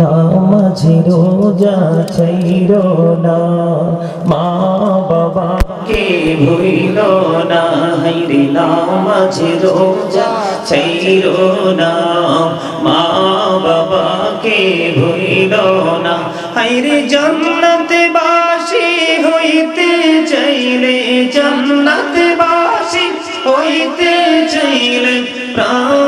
নামাজ রোজা চাইর না মা বাবাকে ভুইল না হাইরে নামাজ রোজা চাইর না মা বাবাকে ভুইল না হাইরে জান্নাতে বাসি হইতে চাইলে জান্নাতে বাসি হইতে চাইলে প্রাণ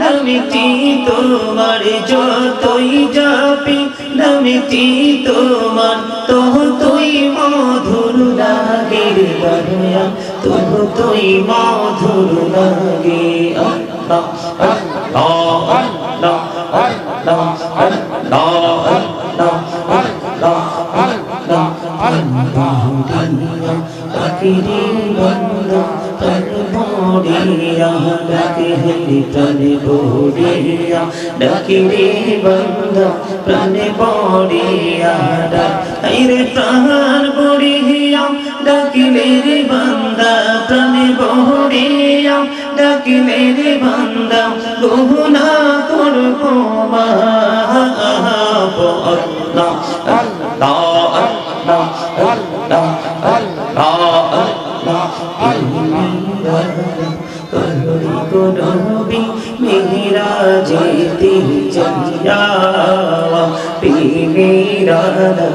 নামটি তোমার যতই যাবি নামটি তোমার তহ তুই মধুর লাগে তহ তুই মধুর লাগে আল্লাহ بوریا ڈکری تن بوریا ڈکری بندہ تن بوریا ڈکری تن بوریا ڈکری بندہ تن بوریا ڈکری بندہ گہنا کربو اللہ اللہ মেরানা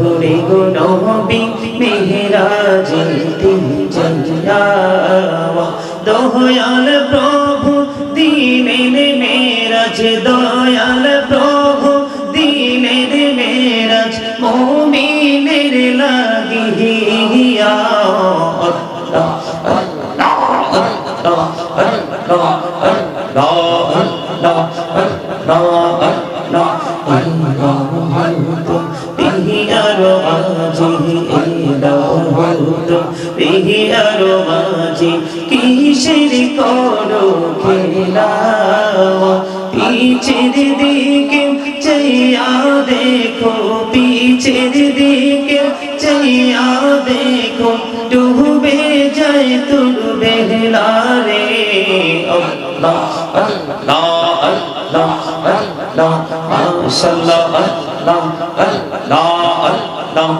ওরে গো নবী মেহরাজে তিন জন্নাওয়া দয়াল প্রভু, দিনে নে মেরাজ, দয়াল প্রভু, দিনে নে মেরাজ, মুমিনের লাগিয়া আল্লাহ আল্লাহ আল্লাহ আল্লাহ আল্লাহ পিছের দিকে চাইয়া দেখো পিছের দিকে চাইয়া দেখো ডুবে যায় তোর বেহলারে আল্লাহ আল্লাহ আল্লাহ আল্লাহ মাশাআল্লাহ আল্লাহ আল্লাহ আল্লাহ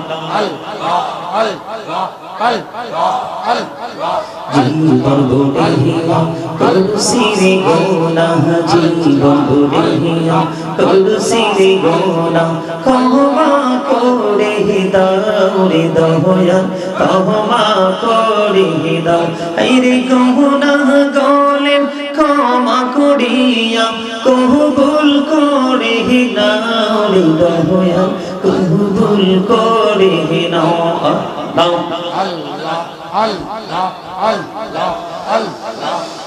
জীবন বুড়িয়া তুলসী রে গোনা জীবন বুড়িয়া তুলসী রে গোনা ক্ষমা করে দাও রে দয়া ক্ষমা করে দাও। এই রে গোনা গলেন, ক্ষমা করিয়া, কবুল করে নাও রে দয়া কবুল করে নাও। নাও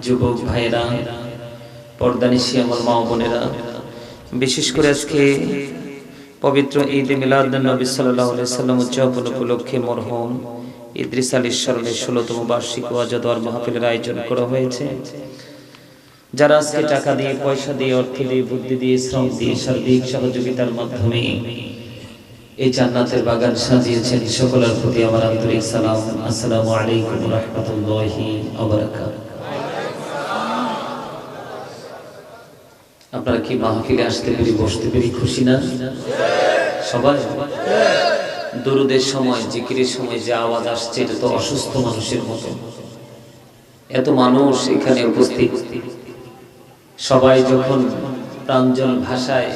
যুবক ভাইরা পর্দানিশি আমার মা বোনেরা, বিশেষ করে আজকে পবিত্র ঈদ মিলাদ নবী সাল্লাহ সাল্লাম উদযাপন উপলক্ষে মরহম ইদ্রিস আলী স্মরণের ষোলতম বার্ষিক ওয়াজাদার মাহফিলের আয়োজন করা হয়েছে। যারা আজকে টাকা দিয়ে, পয়সা দিয়ে, অর্থ দিয়ে, বুদ্ধি দিয়ে, শ্রম দিয়ে, সার্বিক সহযোগিতার মাধ্যমে এই জান্নাতের বাগান সাজিয়েছেন, সকলের প্রতি আমার আন্তরিক সালাম। আসসালামু আলাইকুম রহমতুল্লাহি আপনারা কি মাহফিলে আসতে পেরে বসতে পেরে খুশি না? সবাই? দরুদের সময়, জিকিরের সময় যে আওয়াজ আসছে, এটা তো অসুস্থ মানুষের মতো। এত মানুষ এখানে উপস্থিত। সবাই যখন প্রাঞ্জল ভাষায়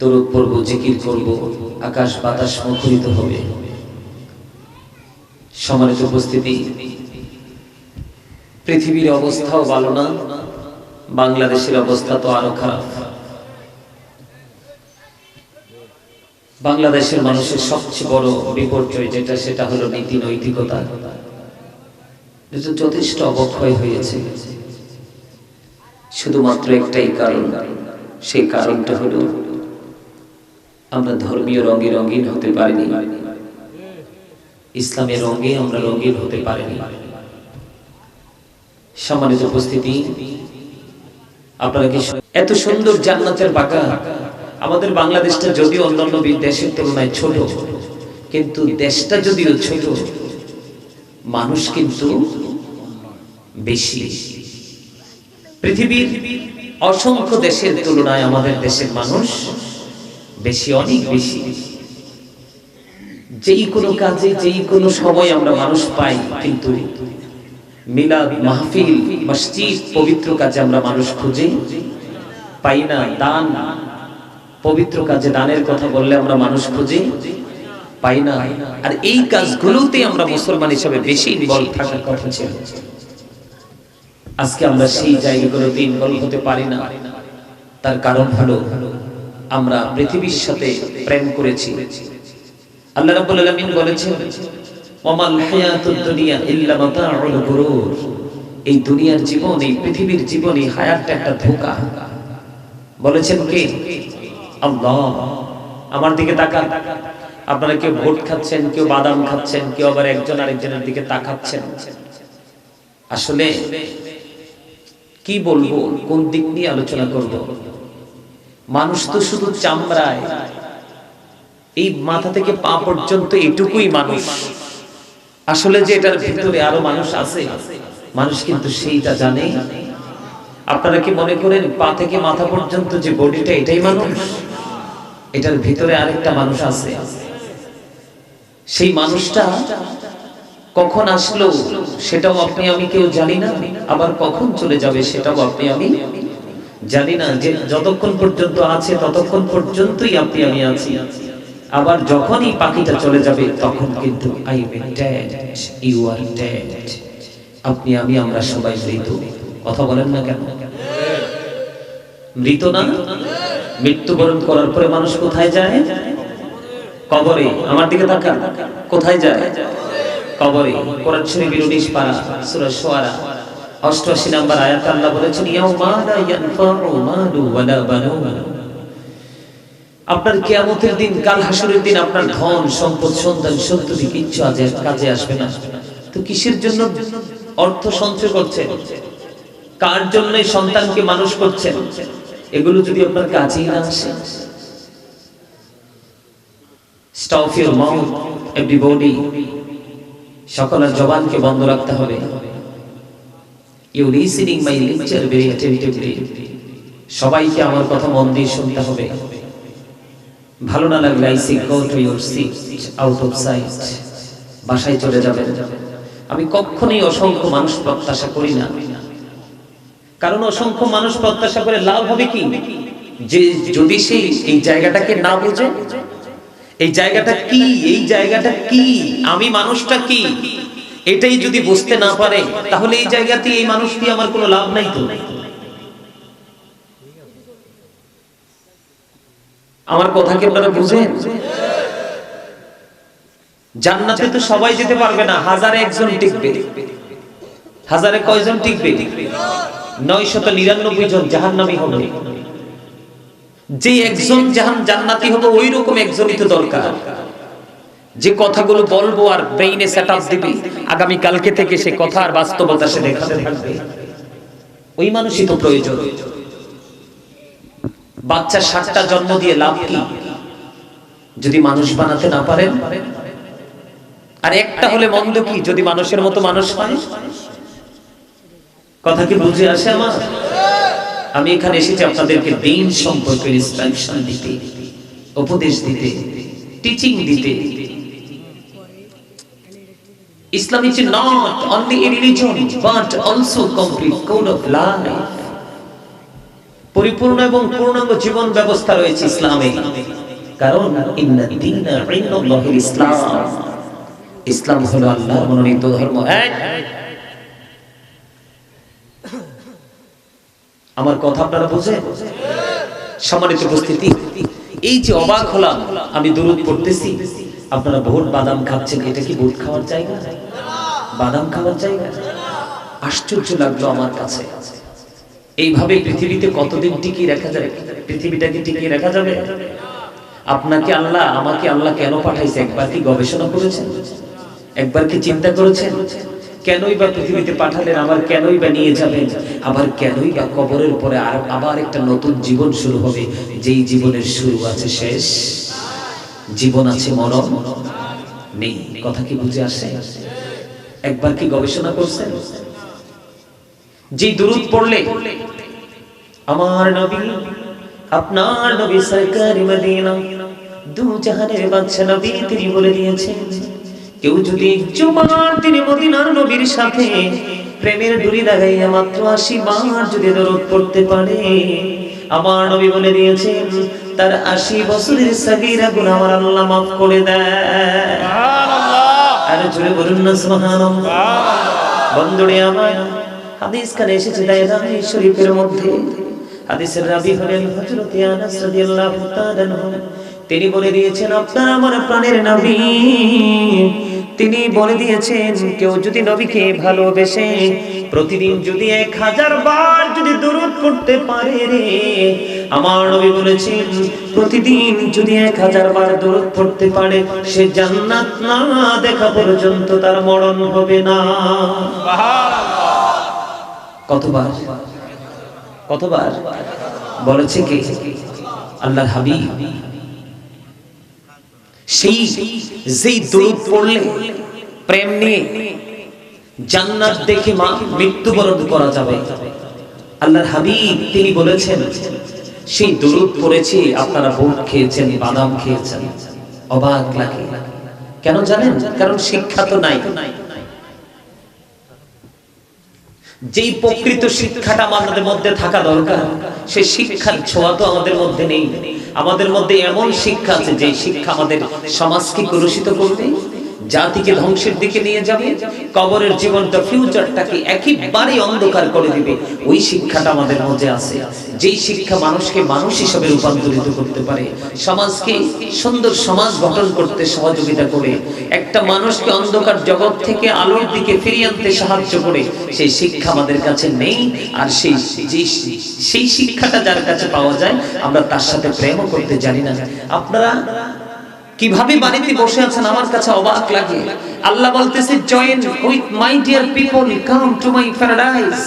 দরুদ পড়ব, জিকির করব, আকাশ বাতাস মুখরিত হবে। সমানিত উপস্থিতি, পৃথিবীর অবস্থাও ভালো না। বাংলাদেশের অবস্থা তো আরও খারাপ। বাংলাদেশের মানুষের সবচেয়ে বড় বিপর্যয় যেটা, সেটা হলো নীতি নৈতিকতা। যথেষ্ট অবক্ষয় হয়েছে। শুধুমাত্র একটাই কারণ, সেই কারণটা হলো আমরা ধর্মীয় রঙে রঙিন হতে পারিনি। ইসলামের রঙে আমরা রঙিন হতে পারিনি। সম্মানিত উপস্থিতি আপনারা এত সুন্দর জান্নাতের বাগান আমাদের বাংলাদেশটা যদিও অন্যান্য দেশের তুলনায় ছোট, কিন্তু দেশটা যদিও ছোট, মানুষ কিন্তু বেশি। পৃথিবীর অসংখ্য দেশের তুলনায় আমাদের দেশের মানুষ বেশি, অনেক বেশি। যেই কোনো কাজে, যেই কোনো সময় আমরা মানুষ পাই, কিন্তু মিলাদ, মাহফিল, মসজিদ, পবিত্র কাজে আমরা মানুষ খুঁজি। পাই না দান, পবিত্র কাজে দানের কথা বললে আমরা মানুষ খুঁজি। পাই না আর এই কাজগুলোতে আমরা মুসলমান হিসাবে বেশি ইনভলভ থাকার কথা ছিল। আজকে আমরা সেই জায়গাগুলোতে ইনভলভ হতে পারি না। তার কারণ হলো, আমরা পৃথিবীর সাথে প্রেম করেছি। আল্লাহ রাব্বুল আলামিন বলেছেন ওমাল দুনিয়া ইল্লা মাতাউল গুরুর। এই দুনিয়ার জীবন, এই পৃথিবীর জীবন, এই হায়াতটা একটা ধোঁকা। বলেছেন কে? আল্লাহ। আমার দিকে তাকান। আপনারা কেউ ভোট খাচ্ছেন, কেউ বাদাম খাচ্ছেন, কেউ আবার একজন আরেকজনের দিকে তাকাচ্ছেন। আসলে কি বলব, কোন দিক নিয়ে আলোচনা করব? মানুষ তো শুধু চামড়ায়। এই মাথা থেকে পা পর্যন্ত এটুকুই মানুষ। আসলে যে এটার ভিতরে আরও মানুষ আছে, মানুষ কিন্তু সেইটা জানে। আপনারা কি মনে করেন, পা থেকে মাথা পর্যন্ত যে বডিটা, এটাই মানুষ? এটার ভিতরে আরেকটা মানুষ আছে। সেই মানুষটা কখন আসলো, সেটাও আপনি, আমি কেউ জানি না। আবার কখন চলে যাবে, সেটাও আপনি, আমি জানি না। যে যতক্ষণ পর্যন্ত আছে, ততক্ষণ পর্যন্তই আপনি, আমি আছি। আবার যখনই পাখিটা চলে যাবে, তখন কিন্তু আই ইউ আর আপনি, আমি, আমরা সবাই মৃত। কথা বলেন না কেন? মৃত না? মৃত্যুবরণ করার পরে মানুষ কোথায় যায়? কবরে। আমার দিকে তাকান। কোথায় যায়? কবরে। কোরআন শরীফের 19 পারা, সূরা শুআরা 88 নম্বর আয়াত আল্লাহ বলেছেন, ইয়াউমা লা ইয়ানফাউ মালু ওয়ালা বানুন। আপনার কিয়ামতের দিন, কাল হাসরের দিন আপনার ধন, সম্পদ, সন্তান সন্ততি কিচ্ছু কাজে আসবে না। তো কিসের জন্য অর্থ সঞ্চয় করছেন? কার জন্য সন্তানকে মানুষ করছেন? এগুলো যদি আপনার কাজেই না আসে। স্টপ ইউর মাউথ এভরিবডি সকলের জবানকে বন্ধ রাখতে হবে। You listening my lecture very attentively সবাইকে আমার কথা মন দিয়ে শুনতে হবে। ভালো না লাগলে I see go to your seat out of sight বাসায় চলে যাবেন। আমি কখনোই অসংখ্য মানুষ প্রত্যাশা করি না। কারণ অসংখ্য মানুষ প্রত্যাশা করে লাভ হবে কি? যে, যদি সে এই জায়গাটাকে না বুঝে, এই জায়গাটা কি, এই জায়গাটা কি, আমি মানুষটা কি, এটাই যদি বুঝতে না পারে, তাহলে এই জায়গাতে এই মানুষটি আমার কোনো লাভ নাই তো। আমার কথা কি আপনারা বুঝেন? জান্নাতে তো সবাই যেতে পারবে না, হাজারে একজন টিকবে। হাজারে কয়জন টিকবে? নয় শত নিরানব্বই জন জাহান্নামী হবে। যে একজন জাহান জান্নাতি হবে ওই রকম একজনই তো দরকার। যে কথাগুলো বলব আর ব্রেইনে সেট আপ দিবে, আগামী কালকে থেকে সে কথা আর বাস্তবতা সে দেখাতে থাকবে। ওই মানুষই তো প্রয়োজন। বাচ্চা সাতটা জন্ম দিয়ে লাভ কি? যদি মানুষ বানাতে না পারেন? আর একটা হলে মন্দ কি, যদি মানুষের মতো মানুষ হয়? কথা কি বুঝে আসে আমার? আমি এখানে এসেছি আপনাদেরকে দিন সম্পর্কে ইনস্ট্রাকশন দিতে, উপদেশ দিতে টিচিং দিতে। Islam is not only a religion, but also complete code of life. পরিপূর্ণ এবং পূর্ণাঙ্গ জীবন ব্যবস্থা রয়েছে ইসলামে। কারণ ইসলাম। ইসলাম হলো আল্লাহর মনোনীত ধর্ম। এই! আমার কথা আপনারা বুঝেন? সম্মানিত উপস্থিতি, এই যে অবাক হলাম, আমি দূরত পড়তেছি। আপনারা ভোট বাদাম খাচ্ছেন, এটা কি ভোট খাওয়ার জায়গা? বাদাম খাওয়ার জায়গা? আশ্চর্য লাগল আমার কাছে। এইভাবে পৃথিবীতে কতদিন টিকিয়ে রাখা যাবে? পৃথিবীটাকে টিকিয়ে রাখা যাবে? আপনাকে আল্লাহ, আমাকে আল্লাহ কেন পাঠাইছে? একবার কি গবেষণা করেছেন? একবার কি চিন্তা করেছেন? কেনই বা পৃথিবীতে পাঠালেন? আবার কেনই বা নিয়ে যাবেন? আবার কেনই বা কবরের পরে আর আবার একটা নতুন জীবন শুরু হবে? যেই জীবনের শুরু আছে শেষ। জীবন আছে মরণ। নেই। কথা কি বুঝে আসে? একবার কি গবেষণা করছেন? যে দুরুদ পড়লে আমার নবী আপনার নবী সরকার মদিনা দু জাহানের বাদশা নবী তিনি বলে দিয়েছেন কেউ যদি জুমার তিনি মদিনার নবীর সাথে প্রেমের ডুরি লাগাইয়া মাত্র আশি বার যদি দরদ পড়তে পারে আমার নবী বলে দিয়েছেন তার আশি বছরের সাগিরা গুণ আমার আল্লাহ মাফ করে দেয়। আর জুড়ে বলুন না সুবহানাল্লাহ। বন্ধুরে আমার হাদিস কানে এসেছে দায়রানি শরীফের মধ্যে। হাদিসের রাবি হলেন হযরত আনাস রাদিয়াল্লাহু তাআলা। তিনি বলে দিয়েছেন, আপনার আমার প্রাণের নবী। তিনি বলে দিয়েছেন, কেউ যদি নবীকে ভালোবেসে প্রতিদিন যদি এক হাজার বার যদি দরুদ পড়তে পারে রে, আমার নবী বলেছেন, প্রতিদিন যদি এক হাজার বার দরুদ পড়তে পারে, সে জান্নাত না দেখা পর্যন্ত তার মরণ হবে না। কতবার? কতবার? বলেছে কে? আল্লাহর হাবিব। সেই যেই দরুদ পড়লে, প্রেম নিয়ে জান্নাত দেখে মা মৃত্যুবরণ করা যাবে। আল্লাহর হাবিব, তিনি বলেছেন, সেই দরুদ পড়েছে, আপনারা ভোট খেয়েছেন, বাদাম খেয়েছেন। অবাক লাগে। কেন জানেন? কারণ শিক্ষা তো নাই। যেই প্রকৃত শিক্ষাটা আমাদের মধ্যে থাকা দরকার সেই শিক্ষার ছোঁয়া তো আমাদের মধ্যে নেই। আমাদের মধ্যে এমন শিক্ষা আছে যে শিক্ষা আমাদের সমাজকে কলুষিত করবে। জাতিকে ধ্বংসের দিকে নিয়ে যাবে। কবরের জীবনটা ফিউচারটাকে একেবারে অন্ধকার করে দিবে। ওই শিক্ষাটা আমাদের মধ্যে আছে। যেই শিক্ষা মানুষকে মানুষ হিসেবে রূপান্তরিত করতে পারে, সমাজকে সুন্দর সমাজ গঠন করতে সহযোগিতা করে, একটা মানুষকে অন্ধকার জগৎ থেকে আলোর দিকে ফিরিয়ে আনতে সাহায্য করে, সেই শিক্ষা আমাদের কাছে নেই। আর সেই সেই শিক্ষাটা যার কাছে পাওয়া যায়, আমরা তার সাথে প্রেমও করতে জানি না। আপনারা কীভাবে বাড়িতে বসে আছেন? আমার কাছে অবাক লাগে। আল্লাহ বলতেছে join with my dear people come to my paradise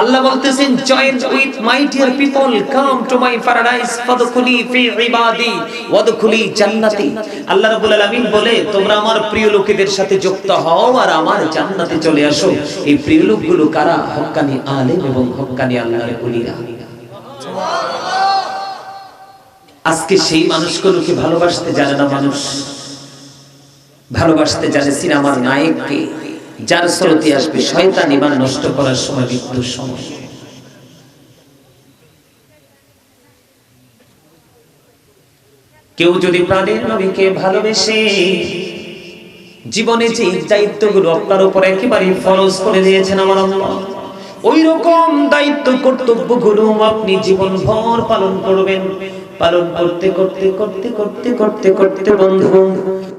আল্লাহ বলতেছেন join with my dear people come to my paradise ফাদখুলি ফি ইবাদি, ওয়াদখুলি জান্নাতি। আল্লাহ রাব্বুল আলামিন বলে, তোমরা আমার প্রিয় লোকেদের সাথে যুক্ত হও আর আমার জান্নাতে চলে আসো। এই প্রিয় লোকগুলো কারা? হক্কানি আলেম এবং হক্কানি আল্লাহর কুলিরা আজকে সেই মানুষগুলোকে ভালোবাসতে জানে না মানুষ। ভালোবাসতে জানে সিনেমার নায়ককে, যার স্রোতে আসবে শয়তান ইমান নষ্ট করার সময় মৃত্যুর সময়। কেউ যদি প্রাণের নবীকে ভালোবেসে জীবনে যে দায়িত্বগুলো আপনার উপর একেবারে ফরজ করে দিয়েছেন আমার ওই রকম দায়িত্ব কর্তব্য কর্তব্যগুলো আপনি জীবন ভর পালন করবেন। পালন করতে করতে করতে করতে করতে করতে বন্ধু।